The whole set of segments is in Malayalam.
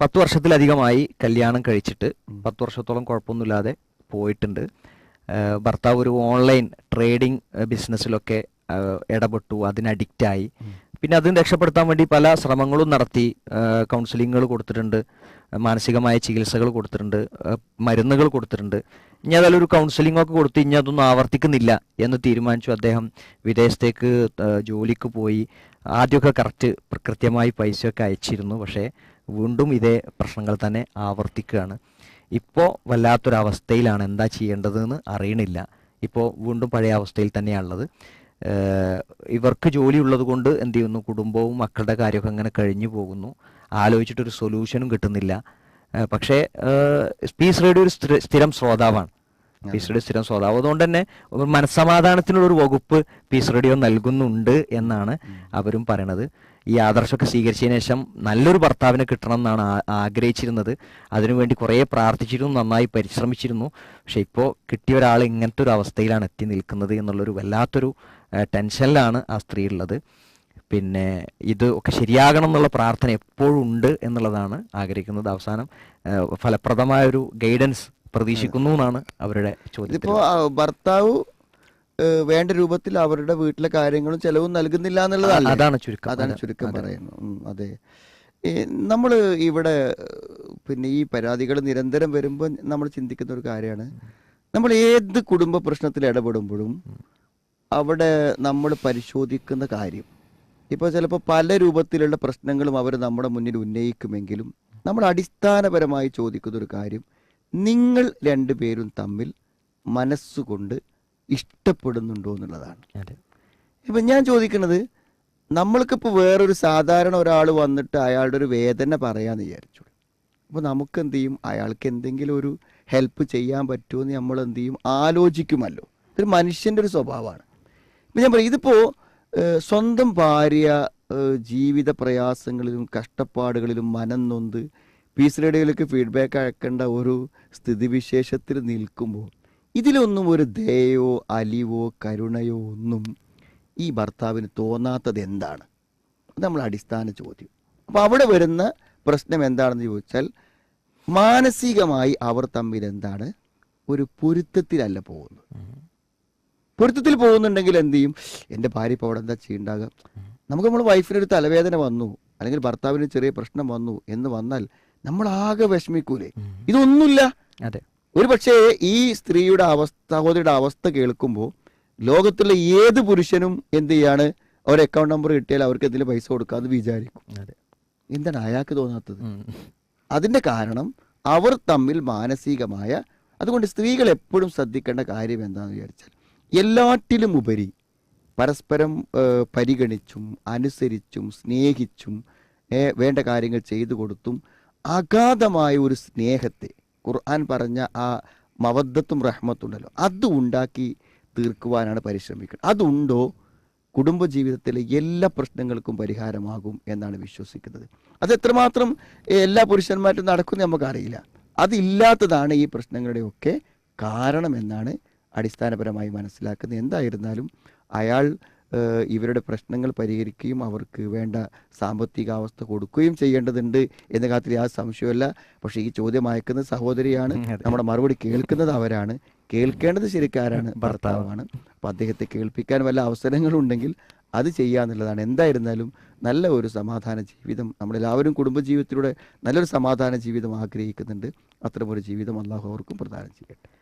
പത്ത് വർഷത്തിലധികമായി കല്യാണം കഴിച്ചിട്ട് പത്ത് വർഷത്തോളം കുഴപ്പമൊന്നുമില്ലാതെ പോയിട്ടുണ്ട്. ഭർത്താവ് ഒരു ഓൺലൈൻ ട്രേഡിംഗ് ബിസിനസ്സിലൊക്കെ ഇടപെട്ടു അതിന് അഡിക്റ്റായി പിന്നെ അതിന് രക്ഷപ്പെടുത്താൻ വേണ്ടി പല ശ്രമങ്ങളും നടത്തി കൗൺസിലിങ്ങുകൾ കൊടുത്തിട്ടുണ്ട് മാനസികമായ ചികിത്സകൾ കൊടുത്തിട്ടുണ്ട് മരുന്നുകൾ കൊടുത്തിട്ടുണ്ട്. ഇനി അതായത് ഒരു കൗൺസിലിംഗ് ഒക്കെ കൊടുത്ത് ഇനി അതൊന്നും ആവർത്തിക്കുന്നില്ല എന്ന് തീരുമാനിച്ചു. അദ്ദേഹം വിദേശത്തേക്ക് ജോലിക്ക് പോയി. ആദ്യമൊക്കെ കറക്റ്റ് കൃത്യമായി പൈസയൊക്കെ അയച്ചിരുന്നു. പക്ഷേ വീണ്ടും ഇതേ പ്രശ്നങ്ങൾ തന്നെ ആവർത്തിക്കുകയാണ്. ഇപ്പോൾ വല്ലാത്തൊരവസ്ഥയിലാണ് എന്താ ചെയ്യേണ്ടതെന്ന് അറിയണില്ല. ഇപ്പോൾ വീണ്ടും പഴയ അവസ്ഥയിൽ തന്നെയാണുള്ളത്. ഇവർക്ക് ജോലി ഉള്ളത് കൊണ്ട് എന്ത് ചെയ്യുന്നു? കുടുംബവും മക്കളുടെ കാര്യമൊക്കെ അങ്ങനെ കഴിഞ്ഞു പോകുന്നു. ആലോചിച്ചിട്ടൊരു സൊല്യൂഷനും കിട്ടുന്നില്ല. പക്ഷേ പീസ് റേഡിയോ ഒരു സ്ഥിരം ശ്രോതാവാണ്. പീസ് റേഡിയോ സ്ഥിരം ശ്രോതാവ് അതുകൊണ്ട് തന്നെ മനസ്സമാധാനത്തിനുള്ള ഒരു വകുപ്പ് പീസ് റേഡിയോ നൽകുന്നുണ്ട് എന്നാണ് അവരും പറയണത്. ഈ ആദർശമൊക്കെ സ്വീകരിച്ചതിന് ശേഷം നല്ലൊരു ഭർത്താവിനെ കിട്ടണം എന്നാണ് ആഗ്രഹിച്ചിരുന്നത്. അതിനുവേണ്ടി കുറേ പ്രാർത്ഥിച്ചിരുന്നു നന്നായി പരിശ്രമിച്ചിരുന്നു. പക്ഷെ ഇപ്പോൾ കിട്ടിയ ഒരാൾ ഇങ്ങനത്തെ ഒരു അവസ്ഥയിലാണ് എത്തി നിൽക്കുന്നത് എന്നുള്ളൊരു വല്ലാത്തൊരു ടെൻഷനിലാണ് ആ സ്ത്രീ ഉള്ളത് പിന്നെ ഇത് ഒക്കെ ശരിയാകണം എന്നുള്ള പ്രാർത്ഥന എപ്പോഴും ഉണ്ട് എന്നുള്ളതാണ് ആഗ്രഹിക്കുന്നത്. അവസാനം ഫലപ്രദമായൊരു ഫലപ്രദമായ ഒരു ഗൈഡൻസ് പ്രതീക്ഷിക്കുന്നു എന്നാണ് അവരുടെ ചോദ്യം ഇതിപ്പോ ഭർത്താവ് വേണ്ട രൂപത്തിൽ അവരുടെ വീട്ടിലെ കാര്യങ്ങളും ചെലവും നൽകുന്നില്ല എന്നുള്ളതാണ് അതാണ് ചുരുക്കം. അതാണ് ചുരുക്കം പറയുന്നത്. പറയുന്നു അതെ. നമ്മൾ ഇവിടെ പിന്നെ ഈ പരാതികൾ നിരന്തരം വരുമ്പോൾ നമ്മൾ ചിന്തിക്കുന്ന ഒരു കാര്യമാണ്. നമ്മൾ ഏത് കുടുംബ പ്രശ്നത്തിൽ ഇടപെടുമ്പോഴും അവിടെ നമ്മൾ പരിശോധിക്കുന്ന കാര്യം. ഇപ്പോൾ ചിലപ്പോൾ പല രൂപത്തിലുള്ള പ്രശ്നങ്ങളും അവർ നമ്മുടെ മുന്നിൽ ഉന്നയിക്കുമെങ്കിലും നമ്മൾ അടിസ്ഥാനപരമായി ചോദിക്കുന്ന ഒരു കാര്യം നിങ്ങൾ രണ്ടുപേരും തമ്മിൽ മനസ്സുകൊണ്ട് ഇഷ്ടപ്പെടുന്നുണ്ടോ എന്നുള്ളതാണ്. ഇപ്പം ഞാൻ ചോദിക്കുന്നത് നമ്മൾക്കിപ്പോൾ വേറൊരു സാധാരണ ഒരാൾ വന്നിട്ട് അയാളുടെ ഒരു വേദന പറയാമെന്ന് വിചാരിച്ചു. അപ്പോൾ നമുക്ക് എന്ത് ചെയ്യും? അയാൾക്ക് എന്തെങ്കിലും ഒരു ഹെൽപ്പ് ചെയ്യാൻ പറ്റുമോ എന്ന് നമ്മൾ എന്ത് ചെയ്യും? ആലോചിക്കുമല്ലോ. ഇതൊരു മനുഷ്യന്റെ ഒരു സ്വഭാവമാണ്. ഇപ്പം ഞാൻ പറയും ഇതിപ്പോൾ സ്വന്തം ഭാര്യ ജീവിത പ്രയാസങ്ങളിലും കഷ്ടപ്പാടുകളിലും മനം നൊന്ത് പീസ് റേഡിയോയിലേക്ക് ഫീഡ്ബാക്ക് അയക്കേണ്ട ഒരു സ്ഥിതിവിശേഷത്തിൽ നിൽക്കുമ്പോൾ ഇതിലൊന്നും ഒരു ദയയോ അലിവോ കരുണയോ ഒന്നും ഈ ഭർത്താവിന് തോന്നാത്തത് എന്താണ്? അത് നമ്മൾ അടിസ്ഥാന ചോദ്യം. അപ്പോൾ അവിടെ വരുന്ന പ്രശ്നം എന്താണെന്ന് ചോദിച്ചാൽ മാനസികമായി അവർ തമ്മിൽ എന്താണ്? ഒരു പൊരുത്തത്തിലല്ല പോകുന്നത്. പൊരുത്തത്തിൽ പോകുന്നുണ്ടെങ്കിൽ എന്ത് ചെയ്യും? എന്റെ ഭാര്യ ഇപ്പോൾ അവിടെ എന്താ ചെയ്യണ്ടാകുക നമുക്ക് നമ്മൾ വൈഫിനൊരു തലവേദന വന്നു അല്ലെങ്കിൽ ഭർത്താവിന് ചെറിയ പ്രശ്നം വന്നു എന്ന് വന്നാൽ നമ്മൾ ആകെ വിഷമിക്കൂലേ ഇതൊന്നുമില്ല. അതെ. ഒരു പക്ഷേ ഈ സ്ത്രീയുടെ അവസ്ഥ സഹോദരിയുടെ അവസ്ഥ കേൾക്കുമ്പോൾ ലോകത്തിലെ ഏത് പുരുഷനും എന്ത് ചെയ്യാണ്? അവരെ അക്കൗണ്ട് നമ്പർ കിട്ടിയാൽ അവർക്ക് എന്തെങ്കിലും പൈസ കൊടുക്കാന്ന് വിചാരിക്കും. എന്താണ് അയാൾക്ക് തോന്നാത്തത്? അതിന്റെ കാരണം അവർ തമ്മിൽ മാനസികമായ അതുകൊണ്ട് സ്ത്രീകൾ എപ്പോഴും ശ്രദ്ധിക്കേണ്ട കാര്യം എന്താണെന്ന് വിചാരിച്ചാൽ എല്ലാറ്റിലും ഉപരി പരസ്പരം പരിഗണിച്ചും അനുസരിച്ചും സ്നേഹിച്ചും വേണ്ട കാര്യങ്ങൾ ചെയ്തു കൊടുത്തും അഗാധമായ ഒരു സ്നേഹത്തെ ഖുർആൻ പറഞ്ഞ ആ മവദ്ദത്തും റഹ്മത്തുണ്ടല്ലോ. അത് ഉണ്ടാക്കി തീർക്കുവാനാണ് പരിശ്രമിക്കുന്നത്. അതുണ്ടോ? കുടുംബജീവിതത്തിലെ എല്ലാ പ്രശ്നങ്ങൾക്കും പരിഹാരമാകും എന്നാണ് വിശ്വസിക്കുന്നത്. അത് എത്രമാത്രം എല്ലാ പുരുഷന്മാരും നടക്കുന്നു നമുക്കറിയില്ല. അതില്ലാത്തതാണ് ഈ പ്രശ്നങ്ങളുടെയൊക്കെ കാരണമെന്നാണ് അടിസ്ഥാനപരമായി മനസ്സിലാക്കുന്നത്. എന്തായിരുന്നാലും അയാൾ ഇവരുടെ പ്രശ്നങ്ങൾ പരിഹരിക്കുകയും അവർക്ക് വേണ്ട സാമ്പത്തികാവസ്ഥ കൊടുക്കുകയും ചെയ്യേണ്ടതുണ്ട് എന്ന കാര്യത്തിൽ യാതൊരു സംശയമല്ല പക്ഷേ ഈ ചോദ്യം അയക്കുന്നത് സഹോദരിയാണ്. നമ്മുടെ മറുപടി കേൾക്കുന്നത് അവരാണ്. കേൾക്കേണ്ടത് ശരിക്കാരാണ് ഭർത്താവാണ്. അപ്പം അദ്ദേഹത്തെ കേൾപ്പിക്കാൻ വല്ല അവസരങ്ങളുണ്ടെങ്കിൽ അത് ചെയ്യാന്നുള്ളതാണ്. എന്തായിരുന്നാലും നല്ല ഒരു സമാധാന ജീവിതം നമ്മളെല്ലാവരും കുടുംബജീവിതത്തിലൂടെ നല്ലൊരു സമാധാന ജീവിതം ആഗ്രഹിക്കുന്നുണ്ട്. അത്തരമൊരു ജീവിതം അള്ളാഹു അവർക്കും പ്രദാനം ചെയ്യട്ടെ.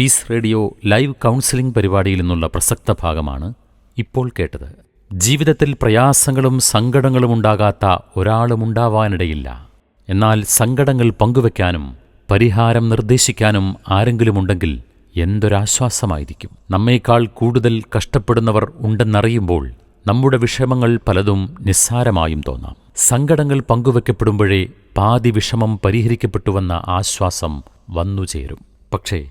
പീസ് റേഡിയോ ലൈവ് കൗൺസിലിംഗ് പരിപാടിയിൽ നിന്നുള്ള പ്രസക്ത ഭാഗമാണ് ഇപ്പോൾ കേട്ടത്. ജീവിതത്തിൽ പ്രയാസങ്ങളും സങ്കടങ്ങളും ഉണ്ടാകാത്ത ഒരാളും ഒരാളുമുണ്ടാവാനിടയില്ല എന്നാൽ സങ്കടങ്ങൾ പങ്കുവെക്കാനും പരിഹാരം നിർദ്ദേശിക്കാനും ആരെങ്കിലും ആരെങ്കിലുമുണ്ടെങ്കിൽ എന്തൊരാശ്വാസമായിരിക്കും? നമ്മേക്കാൾ കൂടുതൽ കഷ്ടപ്പെടുന്നവർ ഉണ്ടെന്നറിയുമ്പോൾ നമ്മുടെ വിഷമങ്ങൾ പലതും നിസ്സാരമായും തോന്നാം. സങ്കടങ്ങൾ പങ്കുവെക്കപ്പെടുമ്പോഴേ പാതി വിഷമം പരിഹരിക്കപ്പെട്ടുവെന്ന ആശ്വാസം വന്നുചേരും. പക്ഷേ